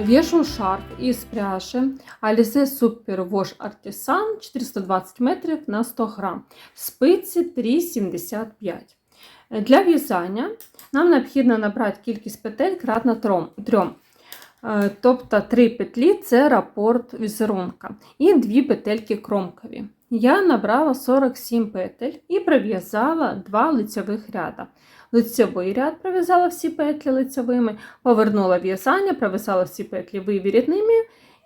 В'яжу шарф із пряжі Alize Super Wash Artisan 420 метрів на 100 грам. Спиці 3,75. Для в'язання нам необхідно набрати кількість петель кратно 3. Тобто 3 петлі це рапорт візерунка і 2 петельки кромкові. Я набрала 47 петель і прив'язала 2 лицьових ряда. Лицьовий ряд пров'язала всі петлі лицьовими, повернула в'язання, пров'язала всі петлі вивірітними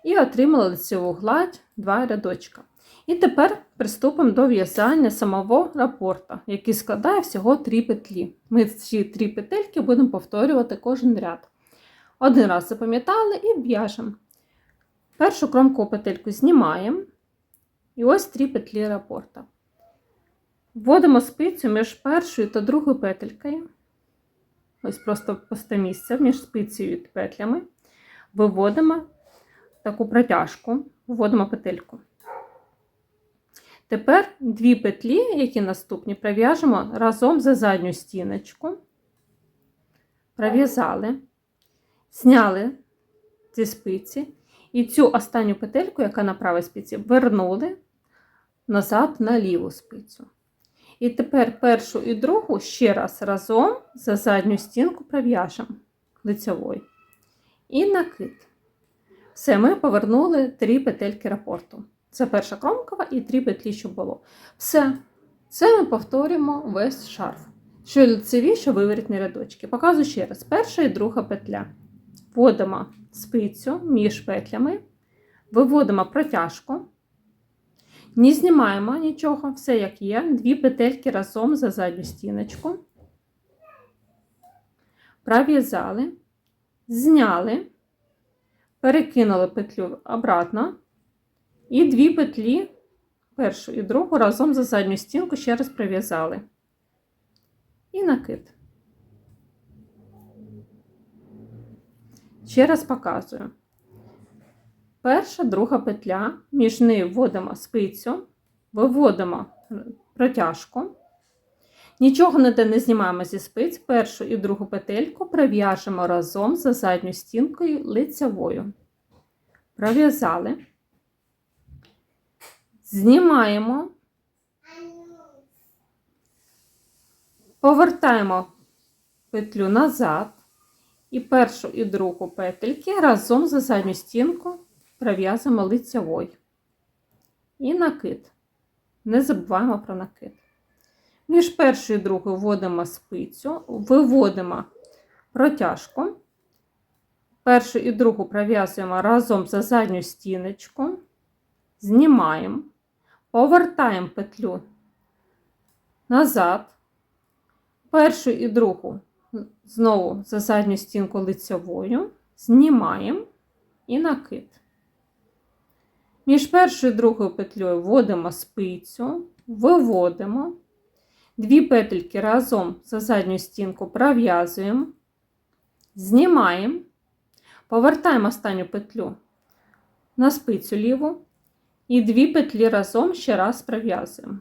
і отримала лицьову гладь 2 рядочка. І тепер приступимо до в'язання самого рапорта, який складає всього 3 петлі. Ми ці 3 петельки будемо повторювати кожен ряд. Один раз запам'ятали і в'яжемо. Першу кромкову петельку знімаємо. І ось 3 петлі рапорта. Вводимо спицю між першою та другою петелькою. Ось просто пусте місце між спицею і петлями. Виводимо таку протяжку, вводимо петельку. Тепер дві петлі, які наступні, пров'яжемо разом за задню стіночку. Пров'язали, зняли ці спиці. І цю останню петельку, яка на правій спиці, вернули назад на ліву спицю. І тепер першу і другу ще раз разом за задню стінку пров'яжемо лицевою. І накид. Все, ми повернули три петельки рапорту. Це перша кромкова і три петлі, що було. Все. Це ми повторюємо весь шарф. Що лицеві, що виворітні рядочки. Показую ще раз: перша і друга петля. Вводимо спицю між петлями, виводимо протяжку. Не знімаємо нічого, все як є. Дві петельки разом за задню стіночку. Пров'язали, зняли, перекинули петлю обратно. І дві петлі, першу і другу, разом за задню стінку ще раз пров'язали. І накид. Ще раз показую. Перша, друга петля, між нею вводимо спицю, виводимо протяжку. Нічого ніде не знімаємо зі спиць, першу і другу петельку пров'яжемо разом за задню стінкою лицевою. Пров'язали, знімаємо, повертаємо петлю назад. І першу і другу петельки разом за задню стінку пров'язуємо лицевою. І накид. Не забуваємо про накид. Між першою і другою вводимо спицю, виводимо протяжку. Першу і другу пров'язуємо разом за задню стіночку, знімаємо, повертаємо петлю назад, першу і другу знову за задню стінку лицевою, знімаємо і накид. Між першою і другою петлею вводимо спицю, виводимо, дві петельки разом за задню стінку пров'язуємо, знімаємо, повертаємо останню петлю на спицю ліву і дві петлі разом ще раз пров'язуємо.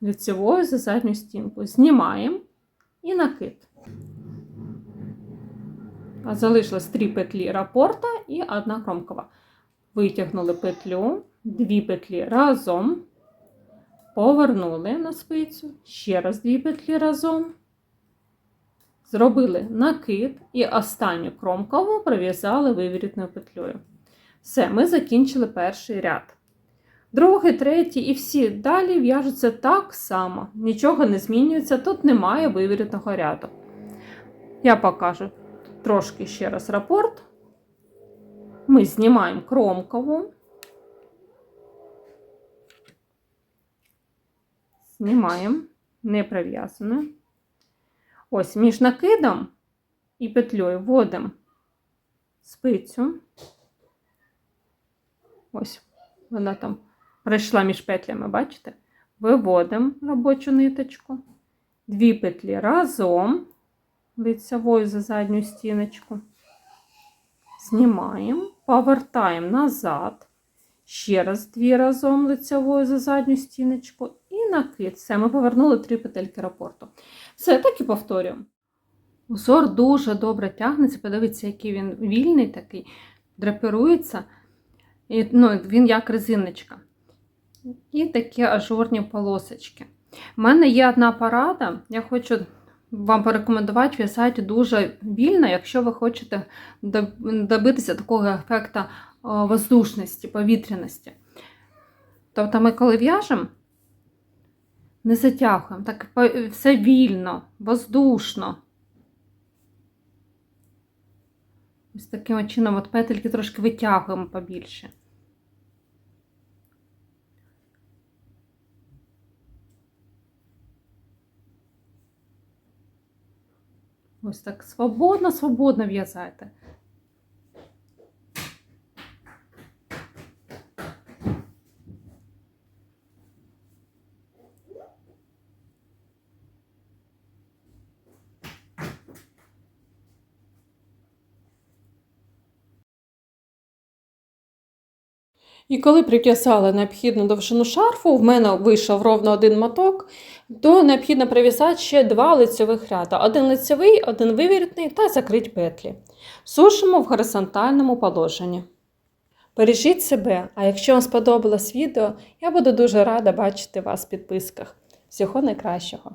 Лицевою за задню стінку. Знімаємо і накид. Залишилось три петлі рапорта і одна кромкова. Витягнули петлю, дві петлі разом, повернули на спицю, ще раз дві петлі разом. Зробили накид і останню кромкову пров'язали вивірітною петлею. Все, ми закінчили перший ряд. Другий, третій і всі далі в'яжуться так само, нічого не змінюється, тут немає вивірітного ряду. Я покажу трошки ще раз рапорт. Ми знімаємо кромкову, знімаємо не прив'язане. Ось між накидом і петлею вводимо спицю. Ось, вона там пройшла між петлями, бачите? Виводимо робочу ниточку, дві петлі разом, лицевою за задню стіночку. Знімаємо, повертаємо назад. Ще раз дві разом лицевою за задню стіночку і накид. Все, ми повернули три петельки рапорту. Все, так і повторюємо. Узор дуже добре тягнеться, подивіться, який він вільний такий. драпирується, і, ну, він як резиночка. І такі ажурні полосочки. У мене є одна порада, я хочу вам порекомендувати в'язати дуже вільно, якщо ви хочете добитися такого ефекту воздушності, повітряності. Тобто ми коли в'яжемо, не затягуємо, так все вільно, воздушно. Ось таким чином от петельки трошки витягуємо побільше. Ось так свободно, свободно в'язайте. І коли прив'язала необхідну довжину шарфу, в мене вийшов ровно один моток, то необхідно прив'язати ще два лицьових ряда. Один лицьовий, один вивіртний та закрити петлі. Сушимо в горизонтальному положенні. Бережіть себе, а якщо вам сподобалось відео, я буду дуже рада бачити вас в підписках. Всього найкращого!